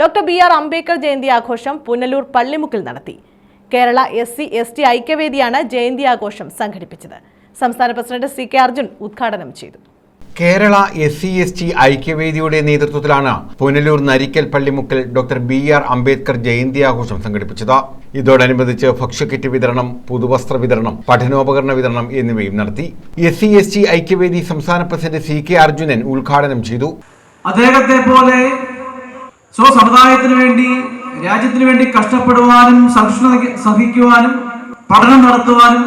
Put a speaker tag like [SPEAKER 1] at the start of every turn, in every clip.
[SPEAKER 1] Doctor B R Ambedkar Jayanti ആഘോഷം പുനലൂർ പള്ളിമുക്കിൽ നടത്തി. Kerala S C S T ഐക്യവേദിയാണ് Jayanti ആഘോഷം സംഘടിപ്പിച്ചത്. സംസ്ഥാന പ്രസിഡന്റ് സി കെ അർജുൻ ഉദ്ഘാടനം ചെയ്തു.
[SPEAKER 2] Kerala S C S T ഐക്യവേദിയുടെ നേതൃത്വത്തിലാണ് Punalur Narikkal പള്ളിമുക്കിൽ doctor B R Ambedkar Jayanti ആഘോഷം സംഘടിപ്പിച്ചത്. ഇതോടനുബന്ധിച്ച് ഭക്ഷ്യക്കിറ്റ് വിതരണം പുതുവസ്ത്ര വിതരണം പഠനോപകരണ വിതരണം എന്നിവയും നടത്തി. S C S T Aikyavedi സംസ്ഥാന പ്രസിഡന്റ് സി കെ അർജുനൻ ഉദ്ഘാടനം ചെയ്തു.
[SPEAKER 3] അദ്ദേഹത്തെ പോലെ സ്വസമുദായത്തിന് വേണ്ടി രാജ്യത്തിന് വേണ്ടി കഷ്ടപ്പെടുവാനും സഹിഷ്ണുത സഹിക്കുവാനും പഠനം നടത്തുവാനും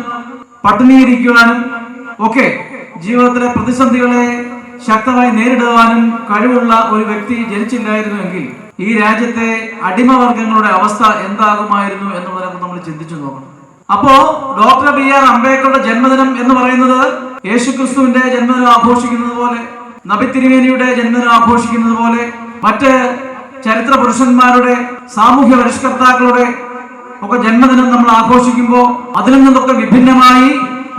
[SPEAKER 3] പട്ടിണിയിരിക്കുവാനും ഒക്കെ ജീവിതത്തിലെ പ്രതിസന്ധികളെ ശക്തമായി നേരിടുവാനും കഴിവുള്ള ഒരു വ്യക്തി ജനിച്ചില്ലായിരുന്നുവെങ്കിൽ ഈ രാജ്യത്തെ അടിമവർഗങ്ങളുടെ അവസ്ഥ എന്താകുമായിരുന്നു എന്നുള്ളതൊക്കെ നമ്മൾ ചിന്തിച്ചു നോക്കണം. അപ്പോ ഡോക്ടർ ബി ആർ അംബേദ്കറുടെ ജന്മദിനം എന്ന് പറയുന്നത് യേശുക്രിസ്തുവിന്റെ ജന്മദിനം ആഘോഷിക്കുന്നത് പോലെ നബി തിരുവേനിയുടെ ജന്മദിനം ആഘോഷിക്കുന്നത് പോലെ മറ്റ് ചരിത്ര പുരുഷന്മാരുടെ സാമൂഹ്യ പരിഷ്കർത്താക്കളുടെ ഒക്കെ ജന്മദിനം നമ്മൾ ആഘോഷിക്കുമ്പോൾ അതിൽ നിന്നൊക്കെ വിഭിന്നമായി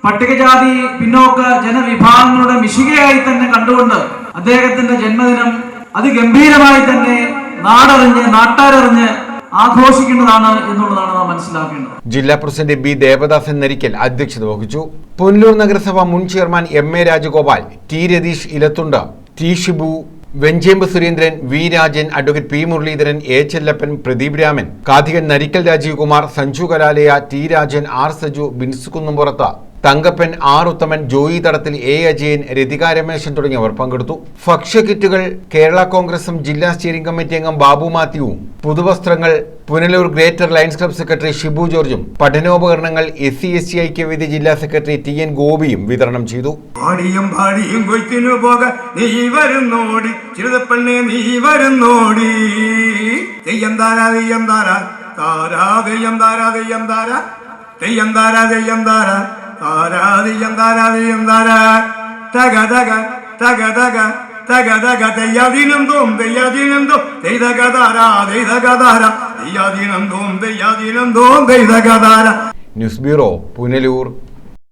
[SPEAKER 3] പട്ടികജാതി പിന്നോക്ക ജനവിഭാഗങ്ങളുടെ മിശികയായി തന്നെ കണ്ടുകൊണ്ട് അദ്ദേഹത്തിന്റെ ജന്മദിനം അതിഗംഭീരമായി തന്നെ നാടറിഞ്ഞ് നാട്ടാരറിഞ്ഞ് ആഘോഷിക്കേണ്ടതാണ് എന്നുള്ളതാണ് നാം മനസ്സിലാക്കേണ്ടത്.
[SPEAKER 2] ജില്ലാ പ്രസിഡന്റ് ബി ദേവദാസൻ നരിക്കൽ അധ്യക്ഷത വഹിച്ചു. പുനലൂർ നഗരസഭ മുൻ chairman M A Rajagopal T Ratheesh Elathundu T Shibu Venchemp Surendran V Rajan advocate P Muraleedharan A Chellappan Pradeep Raman. കാഥികൻ Narikkal Rajeev Kumar Sanju Kalalaya T Rajan R Saju Bins Kunnumpurath Thankappan R Uthaman Joy Thadathil A Ajayan Rathika Rameshan തുടങ്ങിയവർ പങ്കെടുത്തു. ഭക്ഷ്യക്കിറ്റുകൾ കേരള കോൺഗ്രസും ജില്ലാ steering committee അംഗം ബാബു മാത്യുവും പുതുവസ്ത്രങ്ങൾ Punalur greater lions club secretary Shibu ജോർജും പഠനോപകരണങ്ങൾ S C S C Aikyavedi ജില്ലാ secretary T N ഗോപിയും വിതരണം ചെയ്തു.
[SPEAKER 4] പാടിയും പാടിയും കൊയ്ത്തിനു പോക നീ വരുന്നോടി. ചിറുതപ്പെണ്ണെ നീ വരുന്നോടി. തെയ്യം താരാ തെയ്യം താരാ. താരാ തെയ്യം താരാ തെയ്യം തെയ്യം തെയ്യം താരാ തെയ്യം താരാ. തക തക തക തക തക തക തെയ്യാദീനം തോം തെയ്യാദീനം തോം തെയ്തക താരാ തെയ്തക താരാ തെയ്യാദീനം തോം തെയ്യാദീനം തോം തെയ്തക താരാ
[SPEAKER 2] ന്യൂസ് ബ്യൂറോ പുനലൂർ.